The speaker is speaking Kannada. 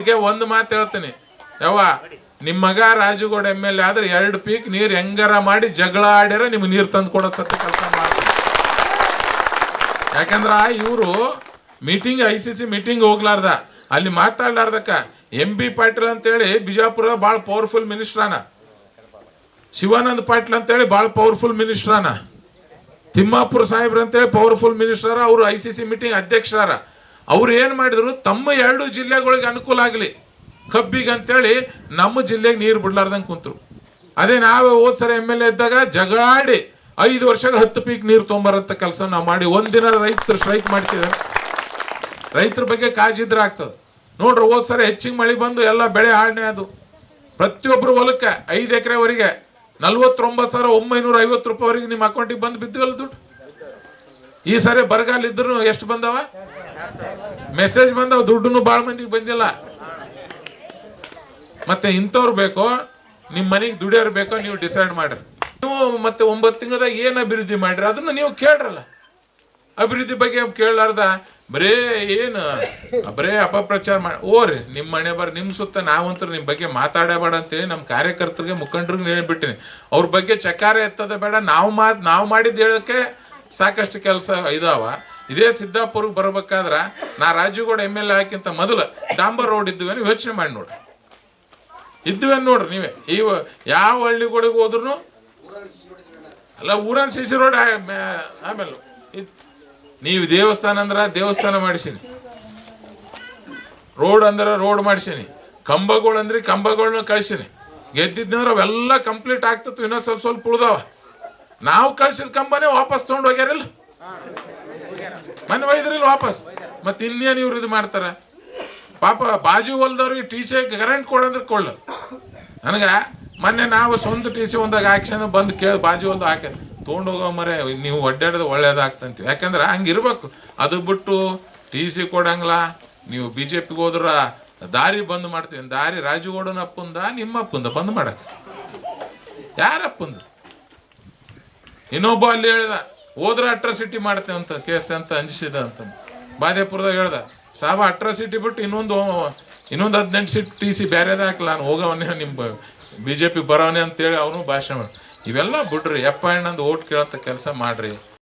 ಅದಕ್ಕೆ ಒಂದು ಮಾತು ಹೇಳ್ತೀನಿ. ಯವ್ವ ನಿಮ್ಮ ಮಗ ರಾಜುಗೌಡ ಎಂ ಎಲ್ ಎ ಆದ್ರೆ ಎರಡು ಪೀಕ್ ನೀರು ಹೆಂಗಾರ ಮಾಡಿ ಜಗಳ ಆಡ್ಯಾರ, ನಿಮ್ಗೆ ನೀರು ತಂದು ಕೊಡೋ ಸತ್ತ ಕೆಲಸ ಮಾಡ್ತೀನಿ ಯಾಕಂದ್ರ ಇವರು meeting, I C C meeting ಹೋಗ್ಲಾರ್ದ. ಅಲ್ಲಿ ಮಾತಾಡ್ಲಾರ್ದಕ್ಕ ಎಂ ಬಿ ಪಾಟೀಲ್ ಅಂತೇಳಿ ಬಿಜಾಪುರ ಭಾಳ ಪವರ್ಫುಲ್ ಮಿನಿಸ್ಟ್ರಾನ ಶಿವಾನಂದ ಪಾಟೀಲ್ ಅಂತೇಳಿ ಭಾಳ ಪವರ್ಫುಲ್ ಮಿನಿಸ್ಟ್ರಾನ ತಿಮ್ಮಾಪುರ ಸಾಹೇಬ್ರ ಅಂತೇಳಿ ಪವರ್ಫುಲ್ ಮಿನಿಸ್ಟರ್ ಅವರು ಐ ಸಿ ಸಿ ಮೀಟಿಂಗ್ ಅಧ್ಯಕ್ಷರಾರ. ಅವ್ರು ಏನು ಮಾಡಿದ್ರು? ತಮ್ಮ ಎರಡು ಜಿಲ್ಲೆಗಳಿಗೆ ಅನುಕೂಲ ಆಗಲಿ. ಕಬ್ಬಿಗೆ ಅಂತೇಳಿ ನಮ್ಮ ಜಿಲ್ಲೆಗೆ ನೀರು ಬಿಡ್ಲಾರ್ದಂಗೆ ಕುಂತರು. ಅದೇ ನಾವೇ ಹೋದ್ ಸರಿ ಎಂ ಎಲ್ ಎ ಇದ್ದಾಗ ಜಗಾಡಿ ಐದು ವರ್ಷಕ್ಕೆ ಹತ್ತು ಪೀಕ್ ನೀರು ತೊಂಬರಂತ ಕೆಲಸ ನಾವು ಮಾಡಿ ಒಂದಿನ ರೈತರು ಸ್ಟ್ರೈಕ್ ಮಾಡ್ತಿದ್ದಾರೆ ರೈತರ ಬಗ್ಗೆ ಕಾಜಿದ್ರೆ ಆಗ್ತದೆ. ನೋಡ್ರಿ, ಹೋದ್ ಸರಿ ಹೆಚ್ಚಿಗೆ ಮಳೆ ಬಂದು ಎಲ್ಲ ಬೆಳೆ ಹಾಳನೆ ಅದು. ಪ್ರತಿಯೊಬ್ಬರು ಹೊಲಕ್ಕೆ ಐದು ಎಕರೆವರೆಗೆ ನಲ್ವತ್ತೊಂಬತ್ತು ಸಾವಿರ ಒಂಬೈನೂರ ಐವತ್ತು ರೂಪಾಯಿವರೆಗೆ ನಿಮ್ಮ ಅಕೌಂಟಿಗೆ ಬಂದು ಬಿದ್ದಿವಲ್ಲ ದುಡ್ಡು? ಈ ಸರಿ ಬರಗಾಲ ಇದ್ರು ಎಷ್ಟು ಬಂದವ? ಮೆಸೇಜ್ ಬಂದವು ದುಡ್ಡು ಭಾಳ ಮಂದಿಗೆ ಬಂದಿಲ್ಲ. ಮತ್ತೆ ಇಂಥವ್ರು ಬೇಕೋ ನಿಮ್ಮ ಮನೆಗೆ ದುಡಿಯೋರು ಬೇಕೋ, ನೀವು ಡಿಸೈಡ್ ಮಾಡ್ರಿ. ನೀವು ಮತ್ತೆ ಒಂಬತ್ತು ತಿಂಗಳದಾಗ ಏನು ಅಭಿವೃದ್ಧಿ ಮಾಡ್ರಿ ಅದನ್ನ ನೀವು ಕೇಳ್ರಲ್ಲ. ಅಭಿವೃದ್ಧಿ ಬಗ್ಗೆ ಕೇಳಲಾರ್ದ, ಬರೇ ಏನು, ಬರೇ ಅಪಪ್ರಚಾರ ಮಾಡಿ ಓರಿ ನಿಮ್ಮ ಮನೆ ಬರ ನಿಮ್ಮ ಸುತ್ತ ನಾವಂತೂ ನಿಮ್ಮ ಬಗ್ಗೆ ಮಾತಾಡಬೇಡ ಅಂತೇಳಿ ನಮ್ಮ ಕಾರ್ಯಕರ್ತರಿಗೆ, ಮುಖಂಡರಿಗೆ ಹೇಳ್ಬಿಟ್ಟಿನಿ ಅವ್ರ ಬಗ್ಗೆ ಚಕಾರ ಎತ್ತದ ಬೇಡ, ನಾವು ಮಾತ್ ನಾವು ಮಾಡಿದ್ದು ಹೇಳೋಕ್ಕೆ ಸಾಕಷ್ಟು ಕೆಲಸ ಇದಾವ. ಇದೇ ಸಿದ್ದಾಪುರಕ್ಕೆ ಬರ್ಬೇಕಾದ್ರೆ ನಾ ರಾಜುಗೌಡ ಎಂ ಎಲ್ ಎ ಹಾಕಿಂತ ಮೊದಲು ಡಾಂಬರ್ ರೋಡ್ ಇದ್ದುವೇನು ಯೋಚನೆ ಮಾಡಿ ನೋಡ್ರಿ. ಇದ್ದುವೇನು ನೋಡ್ರಿ ನೀವೇ. ಇವ ಯಾವ ಹಳ್ಳಿಗಳಿಗೆ ಹೋದ್ರು ಅಲ್ಲ, ಊರನ್ ಸಿ ಸಿ ರೋಡ್ ಆಮೇಲೆ. ನೀವು ದೇವಸ್ಥಾನ ಅಂದ್ರೆ ದೇವಸ್ಥಾನ ಮಾಡಿಸಿನಿ. ರೋಡ್ ಅಂದ್ರೆ ರೋಡ್ ಮಾಡಿಸಿನಿ. ಕಂಬಗಳು ಅಂದ್ರೆ ಕಂಬಗಳನ್ನ ಕಳ್ಸಿನಿ. ಗೆದ್ದಿದ್ನಂದ್ರೆ ಅವೆಲ್ಲ ಕಂಪ್ಲೀಟ್ ಆಗ್ತಿತ್ತು, ಇನ್ನೊಂದು ಸ್ವಲ್ಪ ಸ್ವಲ್ಪ ಉಳ್ದಾವ. ನಾವು ಕಳ್ಸಿದ ಕಂಬನೇ ವಾಪಸ್ ತೊಗೊಂಡು ಹೋಗ್ಯಾರಿಲ್ಲ. ಮನೆ ಒಯ್ದ್ರಿಲ್ಲ ವಾಪಸ್. ಮತ್ತೆ ಇನ್ನೇನು ಇವ್ರು ಇದು ಮಾಡ್ತಾರ? ಪಾಪ ಬಾಜು ಹೊಲ್ದವ್ರಿಗೆ ಟೀಚೆ ಕರೆಂಟ್ ಕೊಡಂದ್ರೆ ಕೊಳ್ಳ ನನಗ ಮೊನ್ನೆ ನಾವು ಸ್ವಂತ ಟೀಚೆ ಒಂದಾಗ ಆಕ್ಷನ್ ಬಂದು ಕೇಳಿ ಬಾಜು ಒಂದು ತೊಗೊಂಡು ಹೋಗೋ ಮರೆ, ನೀವು ಒಡ್ಡಾಡೋದು ಒಳ್ಳೇದಾಗ್ತಂತೀವಿ ಯಾಕಂದ್ರೆ ಹಂಗಿರ್ಬೇಕು ಅದು ಬಿಟ್ಟು ಟಿ ಸಿ ಕೊಡಂಗಿಲ್ಲ ನೀವು ಬಿ ಜೆ ಪಿಗೆ ಹೋದ್ರ ದಾರಿ ಬಂದ್ ಮಾಡ್ತೀವಿ. ದಾರಿ ರಾಜುಗೌಡನ ಅಪ್ಪಂದ ನಿಮ್ಮ ಅಪ್ಪಂದ ಬಂದ್ ಮಾಡಕ್ಕೆ ಯಾರಪ್ಪಂದ? ಇನ್ನೊಬ್ಬ ಅಲ್ಲಿ ಹೇಳ್ದ ಹೋದ್ರ ಅಟ್ರಾಸಿಟಿ ಮಾಡ್ತೇವೆ ಅಂತ ಕೇಸ್ ಅಂತ ಅಂಜಿಸಿದ ಅಂತ ಬಾದೇಪುರದಾಗ ಹೇಳ್ದ, ಸಾಬ ಅಟ್ರಾಸಿಟಿ ಬಿಟ್ಟು ಇನ್ನೊಂದು ಇನ್ನೊಂದು ಹದಿನೆಂಟು ಸೀಟ್ ಟಿ ಸಿ ಬೇರೆದೇ ಹಾಕಲ್ಲ ನಾನು ಹೋಗವನೇ ನಿಮ್ಮ ಬಿ ಜೆ ಪಿ ಬರೋನೆ ಅಂತೇಳಿ ಅವನು ಭಾಷಣ ಇವೆಲ್ಲ ಬಿಡ್ರಿ ಎಪ್ಪ ಅಣ್ಣಂದು ಓಟ್ ಕೇಳೋಂಥ ಕೆಲಸ ಮಾಡ್ರಿ.